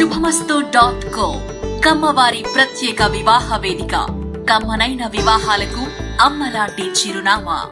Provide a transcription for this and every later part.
శుభమస్తు dot co కమ్మవారి ప్రత్యేక వివాహ వేదిక. కమ్మనైన వివాహాలకు అమ్మలాంటి చిరునామా.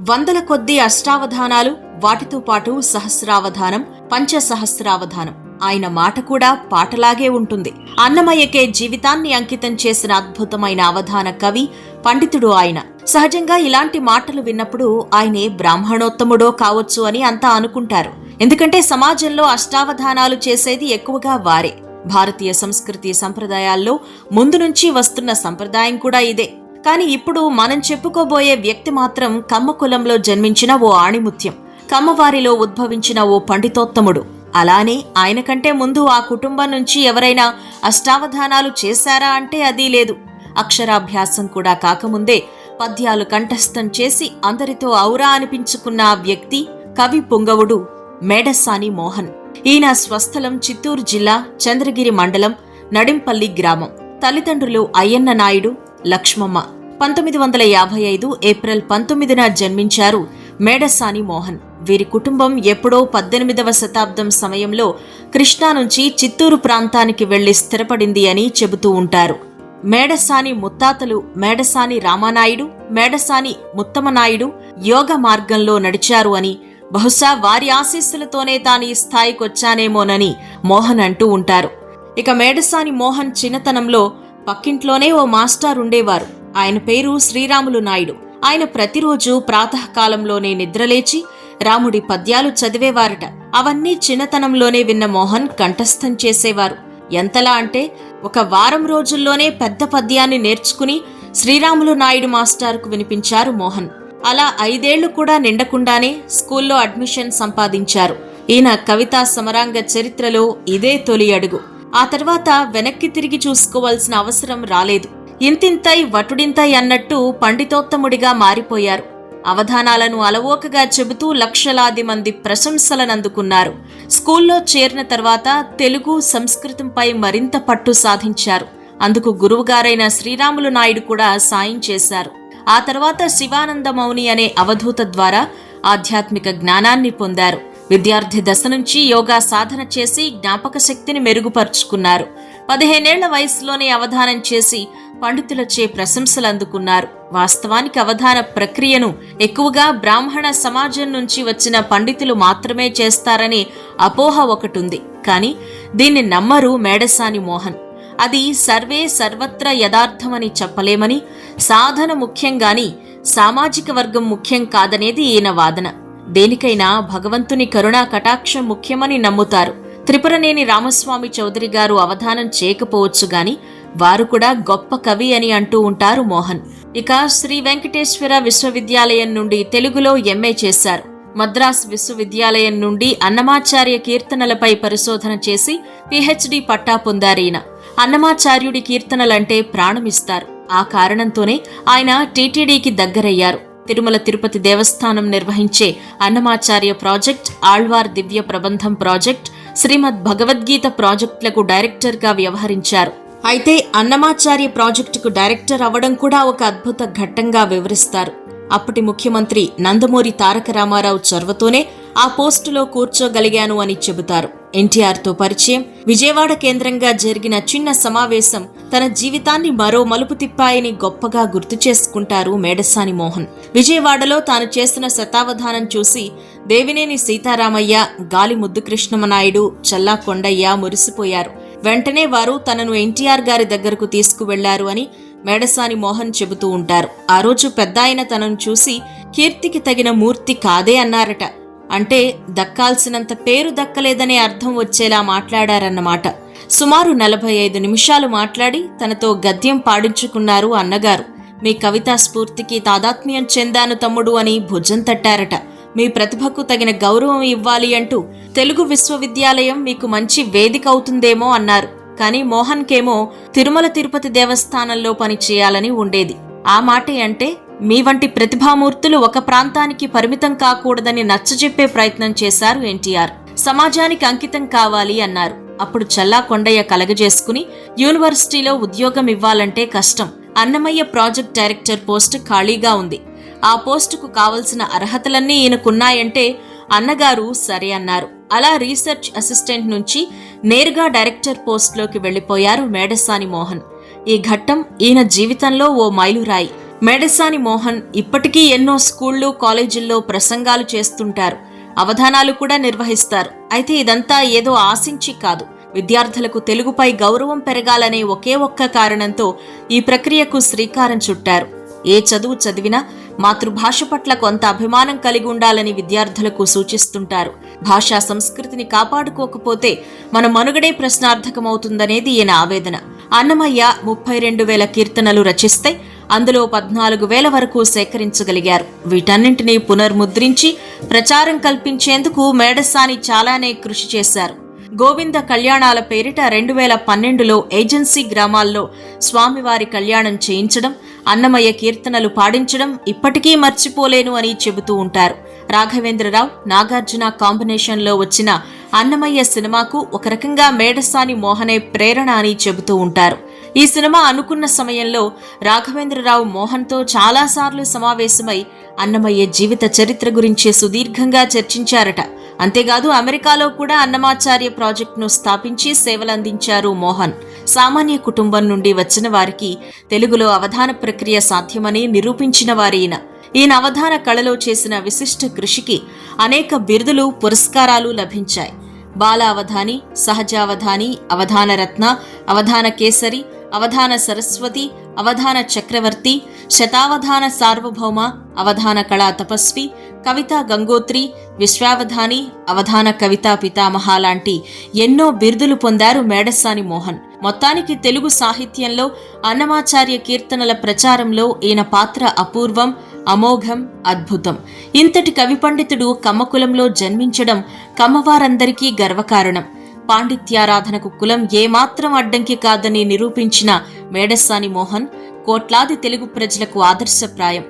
వందల కొద్ది అష్టావధానాలు వాటితో పాటు సహస్రావధానం పంచసహస్రావధానం. ఆయన మాట కూడా పాటలాగే ఉంటుంది. అన్నమయ్యకే జీవితాన్ని అంకితం చేసిన అద్భుతమైన అవధాన కవి పండితుడు ఆయన. సహజంగా ఇలాంటి మాటలు విన్నప్పుడు ఆయనే బ్రాహ్మణోత్తముడో కావచ్చు అని అంతా అనుకుంటారు. ఎందుకంటే సమాజంలో అష్టావధానాలు చేసేది ఎక్కువగా వారే. భారతీయ సంస్కృతి సంప్రదాయాల్లో ముందు నుంచి వస్తున్న సంప్రదాయం కూడా ఇదే. కానీ ఇప్పుడు మనం చెప్పుకోబోయే వ్యక్తి మాత్రం కమ్మ కులంలో జన్మించిన ఓ ఆణిముత్యం. కమ్మవారిలో ఉద్భవించిన ఓ పండితోత్తముడు. అలానే ఆయన కంటే ముందు ఆ కుటుంబం నుంచి ఎవరైనా అష్టావధానాలు చేశారా అంటే అది లేదు. అక్షరాభ్యాసం కూడా కాకముందే పద్యాలు కంఠస్థం చేసి అందరితో ఔరా అనిపించుకున్న ఆ వ్యక్తి కవి పొంగవుడు. మేడసాని మోహన్. ఈయన స్వస్థలం చిత్తూరు జిల్లా చంద్రగిరి మండలం నడింపల్లి గ్రామం. తల్లిదండ్రులు అయ్యన్న నాయుడు లక్ష్మమ్మ. పంతొమ్మిది వందల యాభై ఐదు ఏప్రిల్ పంతొమ్మిదిన జన్మించారు మేడసాని మోహన్. వీరి కుటుంబం ఎప్పుడో పద్దెనిమిదవ శతాబ్దం సమయంలో కృష్ణా నుంచి చిత్తూరు ప్రాంతానికి వెళ్ళి స్థిరపడింది అని చెబుతూ ఉంటారు. మేడసాని ముత్తాతలు మేడసాని రామానాయుడు మేడసాని ముత్తమనాయుడు యోగ మార్గంలో నడిచారు అని బహుశా వారి ఆశీస్సులతోనే తాను ఈ స్థాయికొచ్చానేమోనని మోహన్ అంటూ ఉంటారు. ఇక మేడసాని మోహన్ చిన్నతనంలో పక్కింట్లోనే ఓ మాస్టర్ ఉండేవారు. ఆయన పేరు శ్రీరాములు నాయుడు. ఆయన ప్రతిరోజు ప్రాతకాలంలోనే నిద్రలేచి రాముడి పద్యాలు చదివేవారట. అవన్నీ చిన్నతనంలోనే విన్న మోహన్ కంఠస్థం చేసేవారు. ఎంతలా అంటే ఒక వారం రోజుల్లోనే పెద్ద పద్యాన్ని నేర్చుకుని శ్రీరాములు నాయుడు మాస్టార్కు వినిపించారు మోహన్. అలా ఐదేళ్ళు కూడా నిండకుండానే స్కూల్లో అడ్మిషన్ సంపాదించారు. ఈయన కవితా సమరాంగ చరిత్రలో ఇదే తొలి అడుగు. ఆ తర్వాత వెనక్కి తిరిగి చూసుకోవాల్సిన అవసరం రాలేదు. ఇంతింతై వటుడింతై అన్నట్టు పండితోత్తముడిగా మారిపోయారు. అవధానాలను అలవోకగా చెబుతూ లక్షలాది మంది ప్రశంసలనందుకున్నారు. స్కూల్లో చేరిన తర్వాత తెలుగు సంస్కృతంపై మరింత పట్టు సాధించారు. అందుకు గురువుగారైన శ్రీరాములు నాయుడు కూడా సాయం చేశారు. ఆ తర్వాత శివానంద మౌని అనే అవధూత ద్వారా ఆధ్యాత్మిక జ్ఞానాన్ని పొందారు. విద్యార్థి దశ నుంచి యోగా సాధన చేసి జ్ఞాపక శక్తిని మెరుగుపరుచుకున్నారు. పదిహేనేళ్ళ వయసులోనే అవధానం చేసి పండితులచే ప్రశంసలు అందుకున్నారు. వాస్తవానికి అవధాన ప్రక్రియను ఎక్కువగా బ్రాహ్మణ సమాజం నుంచి వచ్చిన పండితులు మాత్రమే చేస్తారనే అపోహ ఒకటుంది కానీ దీన్ని నమ్మరు మేడసాని మోహన్. అది సర్వే సర్వత్ర యథార్థమని చెప్పలేమని సాధన ముఖ్యంగాని సామాజిక వర్గం ముఖ్యం కాదనేది ఈయన వాదన. దేనికైనా భగవంతుని కరుణా కటాక్షం ముఖ్యమని నమ్ముతారు. త్రిపురనేని రామస్వామి చౌదరి గారు అవధానం చేయకపోవచ్చు గాని వారు కూడా గొప్ప కవి అని అంటూ ఉంటారు మోహన్. ఇక శ్రీ వెంకటేశ్వర విశ్వవిద్యాలయం నుండి తెలుగులో ఎంఏ చేశారు. మద్రాస్ విశ్వవిద్యాలయం నుండి అన్నమాచార్య కీర్తనలపై పరిశోధన చేసి పిహెచ్డి పట్టా పొందారీన అన్నమాచార్యుడి కీర్తనలంటే ప్రాణమిస్తారు. ఆ కారణంతోనే ఆయన టీటీడీకి దగ్గరయ్యారు. తిరుమల తిరుపతి దేవస్థానం నిర్వహించే అన్నమాచార్య ప్రాజెక్ట్ ఆళ్వార్ దివ్య ప్రబంధం ప్రాజెక్ట్ శ్రీమద్ భగవద్గీత ప్రాజెక్టులకు డైరెక్టర్గా వ్యవహరించారు. అయితే అన్నమాచార్య ప్రాజెక్టుకు డైరెక్టర్ అవ్వడం కూడా ఒక అద్భుత ఘట్టంగా వివరిస్తారు. అప్పటి ముఖ్యమంత్రి నందమూరి తారక రామారావు చొరవతోనే ఆ పోస్టులో కూర్చోగలిగాను అని చెబుతారు. ఎన్టీఆర్తో పరిచయం విజయవాడ కేంద్రంగా జరిగిన చిన్న సమావేశం తన జీవితాన్ని మరో మలుపు తిప్పాయని గొప్పగా గుర్తు చేసుకుంటారు మేడసాని మోహన్. విజయవాడలో తాను చేసిన శతావధానం చూసి దేవినేని సీతారామయ్య గాలి ముద్దుకృష్ణమనాయుడు చల్లా కొండయ్య మురిసిపోయారు. వెంటనే వారు తనను ఎన్టీఆర్ గారి దగ్గరకు తీసుకువెళ్ళారు అని మేడసాని మోహన్ చెబుతూ ఉంటారు. ఆ రోజు పెద్దాయన తనను చూసి కీర్తికి తగిన మూర్తి కాదే అన్నారట. అంటే దక్కాల్సినంత పేరు దక్కలేదనే అర్థం వచ్చేలా మాట్లాడారన్నమాట. సుమారు నలభై ఐదు నిమిషాలు మాట్లాడి తనతో గద్యం పాడించుకున్నారు అన్నగారు. మీ కవితా స్ఫూర్తికి తాదాత్మ్యం చెందాను తమ్ముడు అని భుజం తట్టారట. మీ ప్రతిభకు తగిన గౌరవం ఇవ్వాలి అంటూ తెలుగు విశ్వవిద్యాలయం మీకు మంచి వేదిక అవుతుందేమో అన్నారు. కానీ మోహన్కేమో తిరుమల తిరుపతి దేవస్థానంలో పనిచేయాలని ఉండేది. ఆ మాటే అంటే మీ వంటి ప్రతిభామూర్తులు ఒక ప్రాంతానికి పరిమితం కాకూడదని నచ్చజెప్పే ప్రయత్నం చేశారు ఎన్టీఆర్. సమాజానికి అంకితం కావాలి అన్నారు. అప్పుడు చల్లా కొండయ్య కలగజేసుకుని యూనివర్సిటీలో ఉద్యోగం ఇవ్వాలంటే కష్టం. అన్నమయ్య ప్రాజెక్ట్ డైరెక్టర్ పోస్ట్ ఖాళీగా ఉంది. ఆ పోస్టుకు కావలసిన అర్హతలన్నీ ఈయనకున్నాయంటే అన్నగారు సరే అన్నారు. అలా రీసెర్చ్ అసిస్టెంట్ నుంచి నేరుగా డైరెక్టర్ పోస్ట్లోకి వెళ్ళిపోయారు మేడసాని మోహన్. ఈ ఘట్టం ఈయన జీవితంలో ఓ మైలురాయి. మేడసాని మోహన్ ఇప్పటికీ ఎన్నో స్కూళ్ళు కాలేజీల్లో ప్రసంగాలు చేస్తుంటారు. అవధానాలు కూడా నిర్వహిస్తారు. అయితే ఇదంతా ఏదో ఆశించి కాదు. విద్యార్థులకు తెలుగుపై గౌరవం పెరగాలనే ఒకే ఒక్క కారణంతో ఈ ప్రక్రియకు శ్రీకారం చుట్టారు. ఏ చదువు చదివినా మాతృభాష పట్ల కొంత అభిమానం కలిగి ఉండాలని విద్యార్థులకు సూచిస్తుంటారు. భాషా సంస్కృతిని కాపాడుకోకపోతే మన మనుగడే ప్రశ్నార్థకమవుతుందనేది ఈయన ఆవేదన. అన్నమయ్య ముప్పై రెండు వేల కీర్తనలు రచిస్తే అందులో పద్నాలుగు వేల వరకు సేకరించగలిగారు. వీటన్నింటినీ పునర్ముద్రించి ప్రచారం కల్పించేందుకు మేడసాని చాలానే కృషి చేశారు. గోవింద కళ్యాణాల పేరిట రెండు వేల పన్నెండులో ఏజెన్సీ గ్రామాల్లో స్వామివారి కళ్యాణం చేయించడం అన్నమయ్య కీర్తనలు పాడించడం ఇప్పటికీ మర్చిపోలేను అని చెబుతూ ఉంటారు. రాఘవేంద్రరావు నాగార్జున కాంబినేషన్లో వచ్చిన అన్నమయ్య సినిమాకు ఒక రకంగా మేడసాని మోహనే ప్రేరణ అని చెబుతూ ఉంటారు. ఈ సినిమా అనుకున్న సమయంలో రాఘవేంద్రరావు మోహన్తో చాలాసార్లు సమావేశమై అన్నమయ్య జీవిత చరిత్ర గురించి సుదీర్ఘంగా చర్చించారట. అంతేకాదు అమెరికాలో కూడా అన్నమాచార్య ప్రాజెక్టును స్థాపించి సేవలందించారు మోహన్. సామాన్య కుటుంబం నుండి వచ్చిన వారికి తెలుగులో అవధాన ప్రక్రియ సాధ్యమని నిరూపించిన వారీన ఈయన అవధాన కళలో చేసిన విశిష్ట కృషికి అనేక బిరుదులు పురస్కారాలు లభించాయి. బాల అవధాని సహజావధాని అవధాన రత్న అవధాన కేసరి అవధాన సరస్వతి అవధాన చక్రవర్తి శతావధాన సార్వభౌమ అవధాన కళా తపస్వి కవిత గంగోత్రి విశ్వావధాని అవధాన కవితా పితామహ లాంటి ఎన్నో బిరుదులు పొందారు మేడసాని మోహన్. మొత్తానికి తెలుగు సాహిత్యంలో అన్నమాచార్య కీర్తనల ప్రచారంలో ఈయన పాత్ర అపూర్వం అమోఘం అద్భుతం. ఇంతటి కవి పండితుడు కమ్మకులంలో జన్మించడం కమ్మవారందరికీ గర్వకారణం. పాండిత్యారాధనకు కులం ఏమాత్రం అడ్డంకి కాదని నిరూపించిన మేడస్సాని మోహన్ కోట్లాది తెలుగు ప్రజలకు ఆదర్శప్రాయం.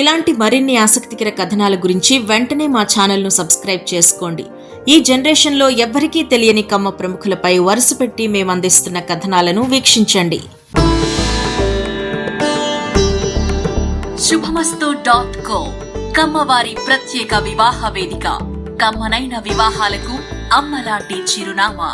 ఇలాంటి మరిన్ని ఆసక్తికర కథనాల గురించి వెంటనే మా ఛానల్ను సబ్స్క్రైబ్ చేసుకోండి. ఈ జనరేషన్లో ఎవ్వరికీ తెలియని కమ్మ ప్రముఖులపై వరుస పెట్టి మేము అందిస్తున్న కథనాలను వీక్షించండి. శుభమస్తు డాట్ కో కమ్మవారి ప్రత్యేక వివాహ వేదిక. కమ్మనైన వివాహాలకు అమ్మలాంటి చిరునామా